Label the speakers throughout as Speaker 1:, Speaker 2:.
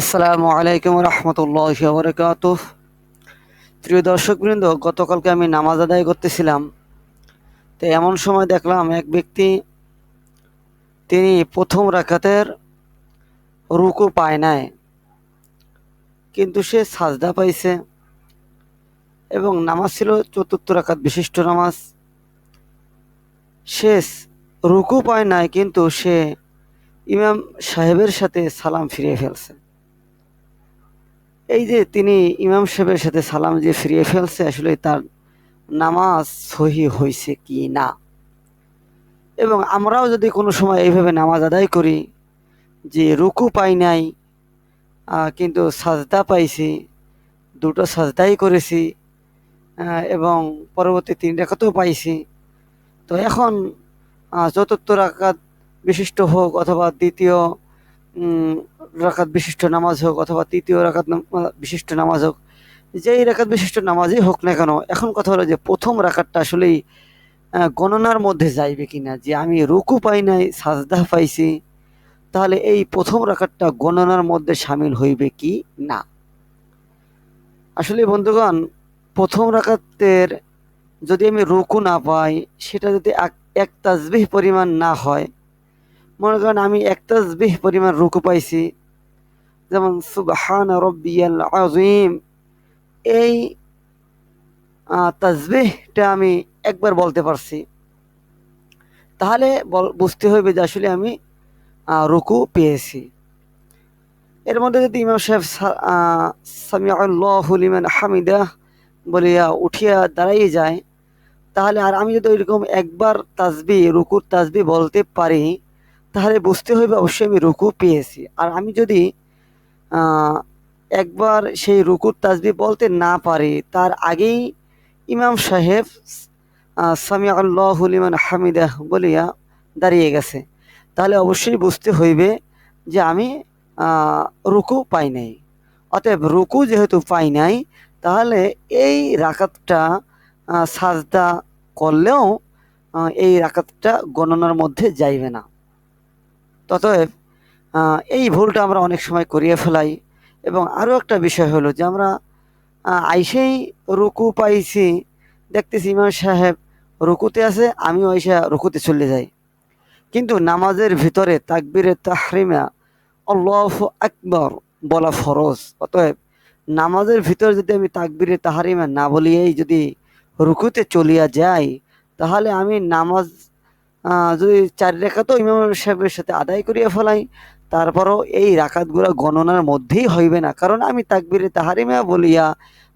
Speaker 1: আসসালামু আলাইকুম রহমতুল্লাহ বরকাত প্রিয় দর্শকবৃন্দ, গতকালকে আমি নামাজ আদায় করতেছিলাম। তো এমন সময় দেখলাম এক ব্যক্তি, তিনি প্রথম রাখাতের রুকু পায় নাই, কিন্তু সে সাজদা পাইছে এবং নামাজ ছিল চতুর্থ রাখাত বিশিষ্ট নামাজ। শেষ রুকু পায় নাই, কিন্তু সে ইমাম সাহেবের সাথে সালাম ফিরিয়ে ফেলছে। এই যে তিনি ইমাম সাহেবের সাথে সালাম যে ফিরিয়ে ফেলছে, আসলে তার নামাজ সহি হয়েছে কি না? এবং আমরাও যদি কোনো সময় এইভাবে নামাজ আদায় করি, যে রুকু পাই নাই কিন্তু সাজদা পাইছি, দুটো সাজদাই করেছি এবং পরবর্তী তিন রেখাতেও পাইছি, তো এখন চতুর্থ রাকাত বিশিষ্ট হোক অথবা দ্বিতীয় রাকাত বিশিষ্ট নামাজ হোক অথবা তৃতীয় রাকাত বিশিষ্ট নামাজ হোক, যেই রাকাত বিশিষ্ট নামাজই হোক না কেন, এখন কথা হলো যে প্রথম রাকাতটা আসলেই গণনার মধ্যে যাইবে কিনা, যে আমি রুকু পাই নাই, সাজদা পাইছি, তাহলে এই প্রথম রাকাতটা গণনার মধ্যে সামিল হইবে কি না? আসলে বন্ধুগণ, প্রথম রাকাতের যদি আমি রুকু না পাই, সেটা যদি এক- এক তাজবিহ পরিমাণ না হয় মনে করেন আমি এক তাজবিহ পরিমাণ রুকু পাইছি। যেমন, সুবহান রব্বিয়াল আজিম এই তাজবিহটা আমি একবার বলতে পারছি। তাহলে বুঝতে হবে যে আসলে আমি রুকু পেয়েছি। এর মধ্যে যদি ইমাম সাহেব সামিআল্লাহু লিমান হামিদা বলিয়া উঠিয়া দাঁড়াইয়ে যায়, তাহলে আর আমি যদি ওইরকম একবার তাজবি রুকুর তাজবি বলতে পারি তাহলে বুঝতে হবে অবশ্যই আমি রুকু পেয়েছি। আর আমি যদি একবার সেই রুকুর তাজবি বলতে না পারি, তার আগেই ইমাম সাহেব সামি আল্লাহ লিমান হামিদাহ বলিয়া দাঁড়িয়ে গেছে। তাহলে অবশ্যই বুঝতে হইবে যে আমি রুকু পাই নাই। অতএব রুকু যেহেতু পাই নাই, তাহলে এই রাকাতটা সাজদা করলেও এই রাকাতটা গণনার মধ্যে যাইবে না। ততএব এই ভুলটা আমরা অনেক সময় করিয়ে ফেলাই। এবং আরও একটা বিষয় হলো যে আমরা আইসেই রুকু পাইছি, দেখতেছি ইমাম সাহেব রুকুতে আছে, আমিও আইসা রুকুতে চলে যাই। কিন্তু নামাজের ভিতরে তাকবিরে তাহরিমা আল্লাহ আকবর বলা ফরজ। অতএব, নামাজের ভিতরে যদি আমি তাকবিরে তাহারিমা না বলিয়েই যদি রুকুতে চলিয়া যাই, তাহলে আমি নামাজ যদি চার রেখাতেও ইমাম সাহেবের সাথে আদায় করিয়া ফেলাই, তারপরও এই রাকাতগুলো গণনার মধ্যেই হইবে না। কারণ আমি তাকবিরে তাহারিমা বলিয়া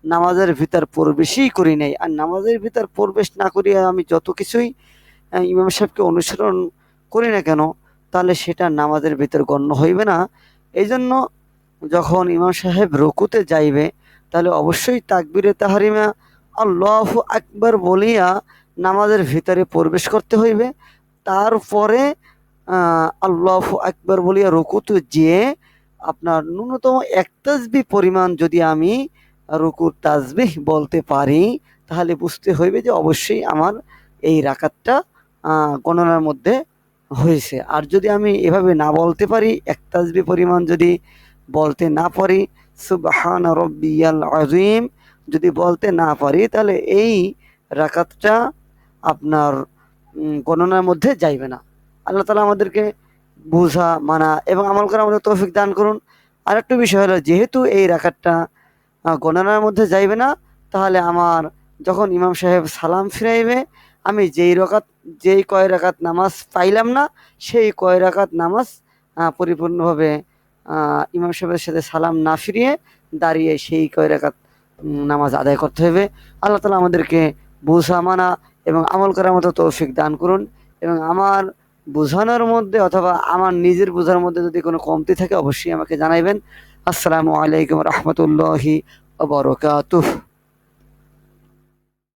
Speaker 1: নামাজের ভিতর প্রবেশই করি নাই। আর নামাজের ভিতর প্রবেশ না করিয়া আমি যত কিছুই ইমাম সাহেবকে অনুসরণ করি না কেন, তাহলে সেটা নামাজের ভিতর গণ্য হইবে না। এই জন্য যখন ইমাম সাহেব রকুতে যাইবে, তাহলে অবশ্যই তাকবিরে তাহারিমা আল্লাহ আকবার বলিয়া নামাজের ভিতরে প্রবেশ করতে হইবে। তারপরে আল্লাহ আকবার বলিয়া রকুতে যেয়ে আপনার ন্যূনতম এক তাজবি পরিমাণ যদি আমি রুকুর তাজবিহ বলতে পারি, তাহলে বুঝতে হইবে যে অবশ্যই আমার এই রাকাতটা গণনার মধ্যে হয়েছে। আর যদি আমি এভাবে না বলতে পারি, এক তাজবি পরিমাণ যদি বলতে না পারি, সুবহান রব্বিয়াল আজিম যদি বলতে না পারি, তাহলে এই রাকাতটা আপনার গণনার মধ্যে যাইবে না। আল্লাহ তালা আমাদেরকে বোঝা, মানা এবং আমল করা আমাদের তৌফিক দান করুন। আরেকটা বিষয় হলো, যেহেতু এই রাকাতটা গণনার মধ্যে যাইবে না, তাহলে আমার যখন ইমাম সাহেব সালাম ফিরাইবে, আমি যেই রকাত, যেই কয় রাকাত নামাজ পাইলাম না, সেই কয় রাকাত নামাজ পরিপূর্ণভাবে ইমাম সাহেবের সাথে সালাম না ফিরিয়ে দাঁড়িয়ে সেই কয় রাকাত নামাজ আদায় করতে হবে আল্লাহ তালা আমাদেরকে বোঝা, মানা এবং আমল করার মতো তৌফিক দান করুন এবং আমার বোঝানোর মধ্যে অথবা আমার নিজের বোঝার মধ্যে যদি কোনো কমতি থাকে, অবশ্যই আমাকে জানাইবেন। আসসালামু আলাইকুম রহমতুল্লাহি বরকাতুহ